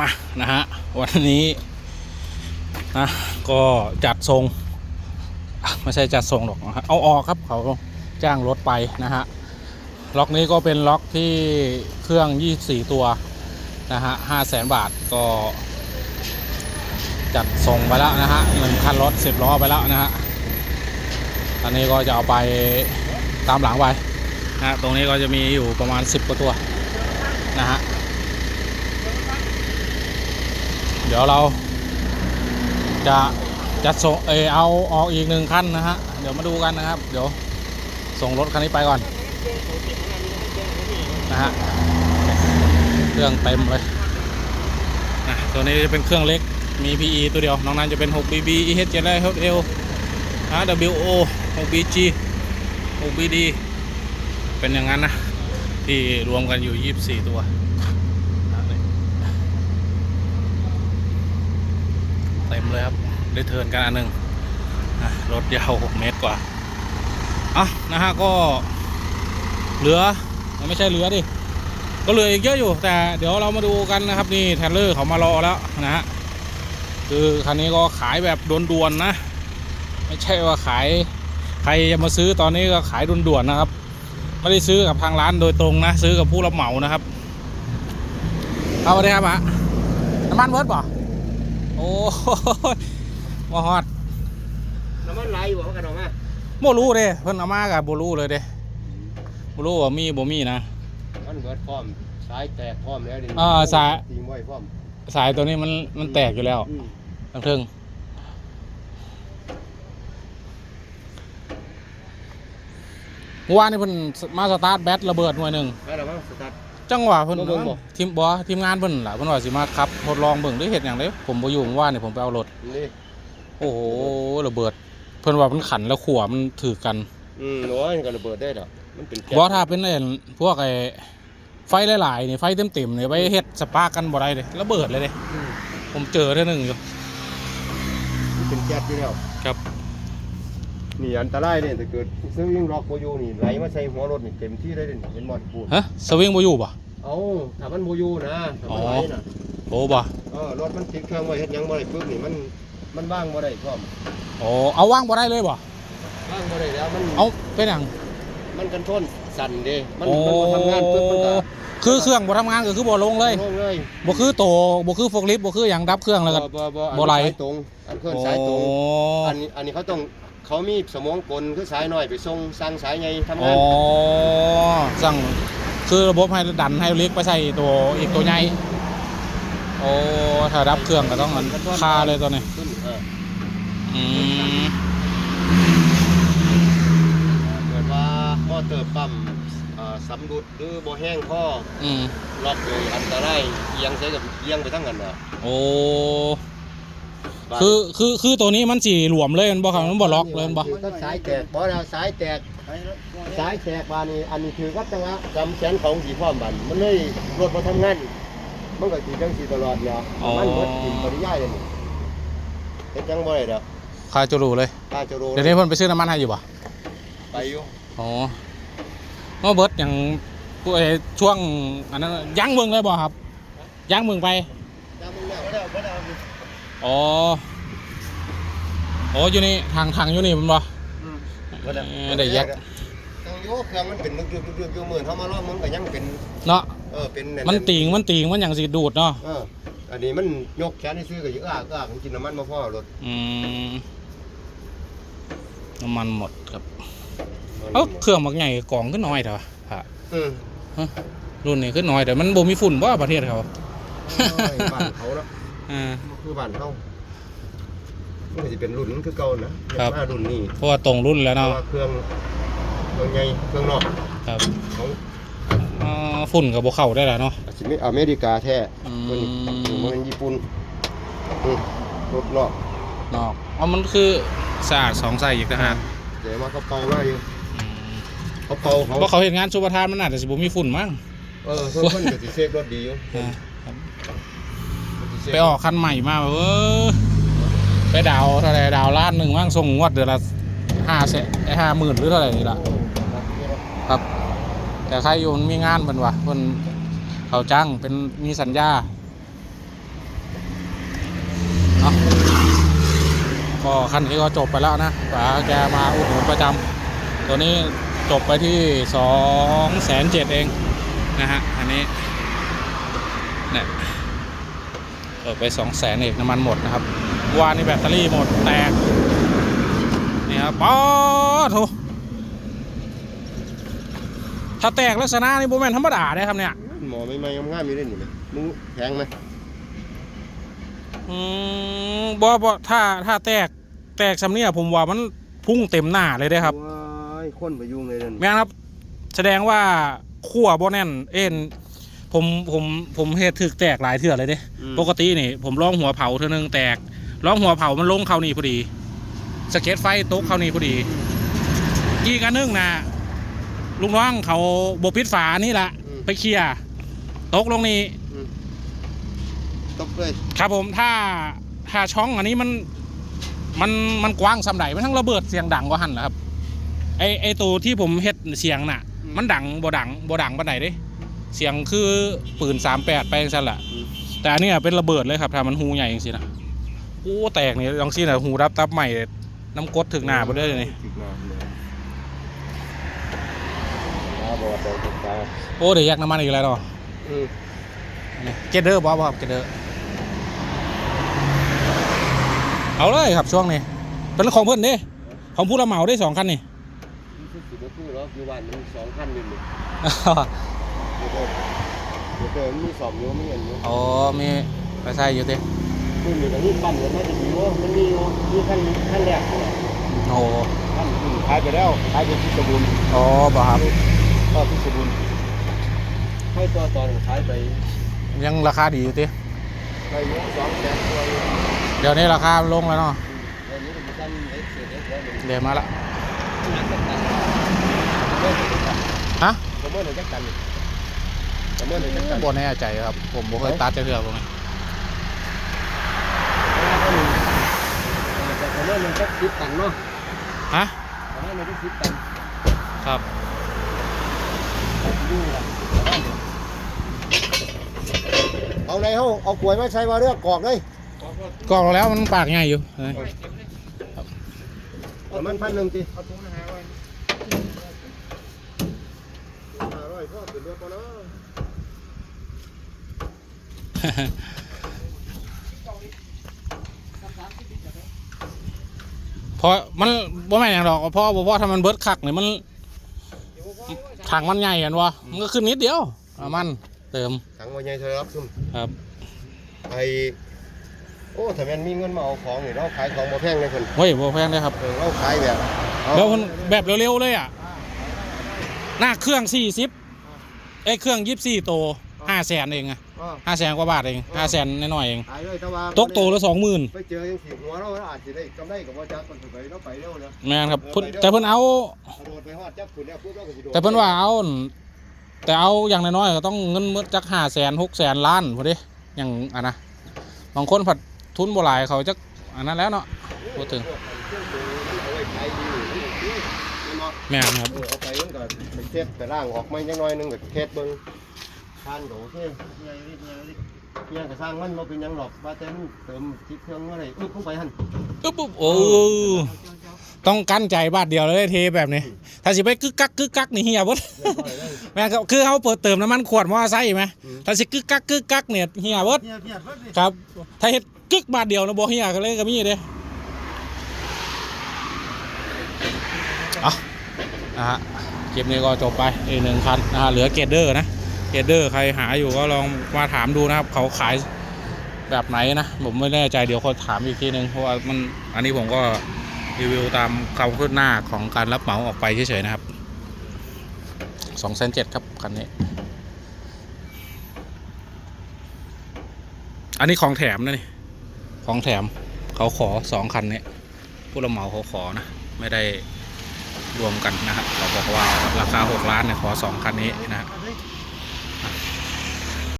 มานะฮะวันนี้นะก็จัดทรงไม่ใช่จัดทรงหรอกนะฮะเอาออกครับเขาจ้างรถไปนะฮะล็อกนี้ก็เป็นล็อกที่เครื่อง 24 ตัวนะฮะ5แสนบาทก็ จัดส่งไปแล้วนะฮะหนึ่งคันรถสิบล้อไปแล้วนะฮะอันนี้ก็จะเอาไปตามหลังไปนะฮะตรงนี้ก็จะมีอยู่ประมาณ 10 กว่าตัวนะฮะ เดี๋ยวเราจะจัดส่งเออเอาออกอีกหนึ่งคันนะฮะ เดี๋ยวมาดูกันนะครับ เดี๋ยวส่งรถคันนี้ไปก่อนนะฮะเครื่องเต็มเลยนะตัวนี้จะเป็นเครื่องเล็กมี PE ตัวเดียว น้องนั้นจะเป็น 6BB EH 7 h l h WO 6BG 6BD เป็นอย่างนั้นนะ ที่รวมกันอยู่ 24 ตัวเต็มเลยครับได้เทินกันอันหนึ่งรถยาว 6 เมตรกว่าอะนะฮะก็เหลือไม่ใช่เหลือดิก็เหลืออีกเยอะอยู่ แต่เดี๋ยวเรามาดูกันนะครับนี่แทนเลอร์เขามารอแล้วนะฮะคือคันนี้ก็ขายแบบด่วนๆนะ ไม่ใช่ว่าขายใครจะมาซื้อตอนนี้ก็ขายด่วนๆนะครับไม่ได้ซื้อกับทางร้านโดยตรงนะ ซื้อกับผู้รับเหมานะครับเอาไปเลยครับอะน้ำมันเบิร์ดป่ะ โอ้ยมาฮอดน้ำมันไหลอยู่ว่ากันออกมาโมรู้เด้เพิ่นเอามากับโบรู้เลยเด้โบรู้ว่ามีบ่มีนะมันเบิดพร้อมสายแตกพร้อมแล้วดิอ่าสายตีมไว้พร้อมสายตัวนี้มันมันแตกอยู่แล้วอืมทั้งเทิงเมื่อวานนี่เพิ่นมาสตาร์ทแบตระเบิดหน่วยหนึ่งแล้วเรามาสตาร์ท จังหวะเพิ่นมาเบิ่งบ่ ทีมบ่ทีมงานเพิ่นล่ะเพิ่นว่าสิมาขับทดลองเบิ่งหรือเฮ็ดหยังเด้ผมบ่อยู่เมื่อวานนี่ผมไปเอารถนี่โอ้โหระเบิด เพิ่นว่ามันขันแล้วขัวมันถือกันอืมโอ้ยก็ระเบิดได้ดอกมันเป็นแก๊สบ่ถ้าเป็นไอ้พวกไอ้ไฟหลายๆนี่ไฟเต็มๆนี่ไปเฮ็ดสปาร์กกันบ่ได้เด้ระเบิดเลยเด้อืมผมเจอเทื่อหนึงอยู่มันเป็นแก๊สอยู่แล้วครับ นี่อันตรายเนี่ยถ้าเกิดซื้อยิ่งล็อกโบอยูนี่ไหลมาใส่หัวรถนี่เต็มที่ได้เลยเห็นหมดปูนฮะสวิงบ่อยู่บ่ เอาถ้ามันโบอยูนะถ้ามันไหลน่ะโอ้บ่เออรถมันติดเครื่องไว้เฮ็ดหยังบ่ได้ปึ๊บนี่มันมันว่างบ่ได้พร้อมโอ้เอาว่างบ่ได้เลยบ่ ว่างบ่ได้แล้วมันเอาเป็นหยังมันกันชนสั่นเด้มันโอ้มันบ่ทำงานปึ๊บมันก็คือเครื่องบ่ทำงานก็คือบ่ลงเลยลงเลยบ่คือโตบ่คือโฟกลิฟต์บ่คือหยังดับเครื่องแล้วก็ บ่บ่บ่ไหลอันสายตรงอันเคลื่อนสายตรง โอ้ อันนี้อันนี้เขาต้อง เขามีสมองกลคือสายน้อยไปส่งสร้างสายใหญ่ทำอ๋งาอนสั่งคือระบบให้ดันให้เล็กไปใส่ตัวอีกตัวใหญ่โอ้ถ้าดับเครื่องก็ต้องมันคาเลยตัวนี้ขึ้นเอออืมเกิดว่ามอเตอร์ปั๊มเอ่อสำรุดหรือบ่แห้งข้ออืมล็อกอยู่อันตรายเอียงใส่กับเอียงไปทั้งนั้นน่ะโอ้บาด คือคือคือตัวนี้มันสิหลวมเลยมันบ่ครับมันบ่ล็อกเลยมันบ่คือก็สายแตกบ่แล้วสายแตกสายแตกบาดนี้อันนี้คือกับจังหวะจำแขนของสีพร้อมบันมันเลยรถบ่ทำงานมันก็สิจังสิตลอดเนี่ยมันเบิดกินปริยายเลยนี่เฮ็ดจังบ่ได้ดอกคาจะรู้เลยถ้าจะรู้เดี๋ยวนี้เพิ่นไปซื้อน้ำมันให้อยู่บ่ไปอยู่อ๋อเมื่อเบิดอย่างพวกไอ้ช่วงอันนั้นยั้งเมืองเลยบ่ครับยั้งเมืองไป อาอยู่อ๋อโอ้อยู่นี่ทางทางอยู่นี่มันบ่อืมบ่ได้เออได้แยกต้องโยกเครื่องมันเป็นนึกๆๆๆอยู่เหมือนเฮามาลองมันก็ยังเป็นเนาะเออเป็นแๆมันติงมันติงมันอย่างสิดูดเนาะเอออันนี้มันยกแขนให้ซื้อก็อยู่อ้ากอ้ากมันกินน้ำมันบ่พอรถอืมน้ำมันหมดครับเอ้าเครื่องมักใหญ่กล่องขึ้นน้อยเถอะฮะอืมรุ่นนี้ขึ้นน้อยแต่มันบ่มีฝุ่นบ่ประเทศเขาโอ้ยบ้านเขาเนาะ อ่ามันคือบ้านเขามันก็สิเป็นรุ่นคือเก่านะครับ มารุ่นนี้เพราะว่าตรงรุ่นแล้วเพราะเนาะว่าเครื่องเครื่องใหญ่เครื่องนอกครับของอ่าฝุ่นกับบ่เข้าได้แล้วเนาะสิมีอเมริกาแท้อืม ตัวนี้มันเป็นญี่ปุ่นอืมรถนอกนอกอ๋อมันคือสะอาดสองใส่อีกนะฮะเดี๋ยวมาเขาเป่ามาอยู่อืมเขาเป่าเขาเพราะเขาเห็นงานสุประทานมันอาจจะสิบ่มีฝุ่นมั้งเออเพิ่นเพิ่นก็สิเซฟรถดีอยู่ อ่าครับสิเซฟ ไปออกคันใหม่มาเออไปดาวเท่าไหรดาวล้านหนึ่งมั้งส่งงวดเดือนละห้าแสนห้าหมื่นหรือเท่าไหร่นี่ละครับ แต่ใครอยู่มันมีงานเป็นวะเพิ่นเขาจ้างเป็นมีสัญญาอาก็คันนี้ก็จบไปแล้วนะป๋าแกมาอุดหนุนประจำตัวนี้จบไปที่สองแสนเจ็ดเองนะฮะอันนี้เนี่ย จบไปสองแสนเอกน้ำมันหมดนะครับวานนี่แบตเตอรี่หมดแตกนี่ครับป๊อดโถถ้าแตกลักษณะนี่โบแมนธรรมดาได้ครับเนี่ยหมอไม่ไม่งามๆอยู่ได้นี่ไหมมึงแพงไหมอืมบ่บ่ถ้าถ้าแตกแตกสำเนี่ยผมว่ามันพุ่งเต็มหน้าเลยได้ครับว้ายคนไปยุ่งเลยเด่นแม่นครับ แสดงว่าขั้วบ่แน่นเอ็น ผมผมผมเฮ็ดถึกแตกหลายเทื่อเลยเด้ปกตินี่ ผมลองหัวเผาเทื่อนึงแตกลองหัวเผามันลงเข้านี่พอดีสเก็ตไฟตกเข้านี่พอดีอีกอันหนึงนะลุงน้องเขาบปิดฝานี่ละไปเคลียร์ตกลงนี่ตบเลยครับผมถ้าถ้าช่องอันนี้มันมันมันกว้างสำไหนมันทั้งระเบิดเสียงดังกว่าหันเหรอครับไอไอตัวที่ผมเฮ็ดเสียงน่ะ มันดังบ่ดังบ่ดังปานไหนเด้ เสียงคือปืน38ไปจังซั่นล่ะแต่อันเนี้ยเป็นระเบิดเลยครับถ้ามันหูใหญ่จังซี่นะโอ้แตกนี่จังซี่น่ะหูรับตับใหม่น้ำกรดถึงหน้าบ่ได้เลยนี่ถึงหน้าเลยตาบอดตาบอดตาโอ้เดี๋ยวแยกน้ำมันอีกแล้วเนาะอืมนี่เกเดอร์บ่บ่ครับเกเดอร์เอาเลยครับช่วงนี้เป็นของเพิ่นเด้ของผู้รับเหมาได้สองคันนี่นี่คือสิบกว่าคู่แล้วอยู่บ้านมันสองพันหนึ่ งนี่เดี๋ยวเดินเดี๋ยวเดินมีสองอยู่มีอันอยู่อ๋อมีไปใส่อยู่ตินี่มีแต่นี่ปั้นกันมาจะดีว่ามันมีอยู่มีขั้นขั้นแรกเนี่ยโอ้ขั้นอื่นขายไปแล้วขายไปที่สมุนอ๋อบ่ครับก็ที่สมุนให้ตัวตอนขายไป ยังราคาดีอยู่ติไปเยอะสองแสนตัวอยู่เดี๋ยวนี้ราคาลงแล้วเนาะตอนนี้มันขั้นเอ็กซ์เอ็กซ์แล้วมันเดี๋ยวมาละนักกันเมื่อไหร่จะกันฮะ เมื่อไหร่จะกันเมื่อไหร่จะกันบ่แน่ใจครับ ผมบ่เคยตัดจะเทื่อบ่ไงแต่เมื่อมันจะคิดตันเนาะฮะแต่เมื่อมันจะคิดตันครับเอาในห้องเอากล้วยมาใช้มาเลือกกอกเลยกรอกแล้วมันปากใหญ่อยู่เฮ้ยเอามันพันหนึ่งทีเอาถุงมาหาไว้ห้าร้อยพ่อเป็นเรือปะเนาะเพราะมันบ่แม่นหยังดอกเพราะบ่พอถ้ามันเบิดคักนี่มันถังมันใหญ่เห็นบ่มันก็ขึ้นนิดเดียวเอามันเติมถังวันใหญ่เธอรับซุ่มครับไอโอ้ถ้าแม่นมีเงินมาเอาของนี่เราขายของบ่แพงเลยคนเฮ้ยบ่แพงเลยครับเออเราขายแบบเอาแล้วมันแบบเร็วๆเลยอะหน้าเครื่อง40เอ้ยเครื่อง24โต 5แสนเองอะอ้อ5แสนกว่าบาทเอง5แสนน้อยๆเองขายเลยแต่ว่าตกโตละ20,000ไปเจอยังสีหัวเราเราอาจจะได้กำไรกับว่าจักคนสุดไปเราไปเร็วนะแม่นครับเพิ่นแต่เพิ่นเอากระโดดไปฮอดจับคุณแล้วปุ๊บเราก็สิโดดแต่เพิ่นว่าเอาอั่นแต่เอาอย่างน้อยๆก็ต้องเงินหมืดจัก5แสน6แสนล้านพอดีอย่างอันนะบางคนผัดทุนบ่หลายเขาจักอันนั้นแล้วเนาะ พูดถึง เครื่องตัวนี้เอาไว้ขายดีนี่นี่เนาะแม่นครับ เออเอาไปมันก็ไปเทสไปล่างออกมาจังน้อยหนึงก็เทสเบิ่ง ทานโดเท่ใหญ่นิดใหญ่นิดเพียงก็สร้างมันบ่เป็นหยังหรอกว่าแต่มันเติมทิศเครื่องเมื่อไหร่อึ๊บลงไปหั่นอึ๊บปุ๊บโอ้ต้องกั้นใจบาทเดียวเลยเทแบบนี้ ถ้าสิไปกึกกักกึกกักนี่เฮียเบดเรียบร้อยเลย แม่นครับคือเขาเปิดเติมน้ำมันขวดมอไซค์ไหมอืม ถ้าสิกึกกักกึกกักเนี่ยเฮียเบดเพียเพียเพิ่นดิครับ ถ้าเฮ็ดกึกบาทเดียวนะบ่เฮียก็เลยก็มีเด้เอานะฮะคลิปนี้ก็จบไปอีกหนึ่งคันนะฮะเหลือเกตเดอร์นะ เกตเดอร์ใครหาอยู่ก็ลองมาถามดูนะครับ เขาขายแบบไหนนะ ผมไม่แน่ใจเดี๋ยวเขาถามอีกทีนึงเพราะว่ามันอันนี้ผมก็รีวิวตามความคืบหน้าของการรับเหมาออกไปเฉยๆนะครับสองเซนเจ็ดครับคันนี้ อันนี้ของแถมนะนี่ ของแถมเขาขอสองคันนี้ผู้รับเหมาเขาขอนะ ไม่ได้รวมกันนะครับ เขาบอกว่าราคาหกล้านเนี่ยขอสองคันนี้นะ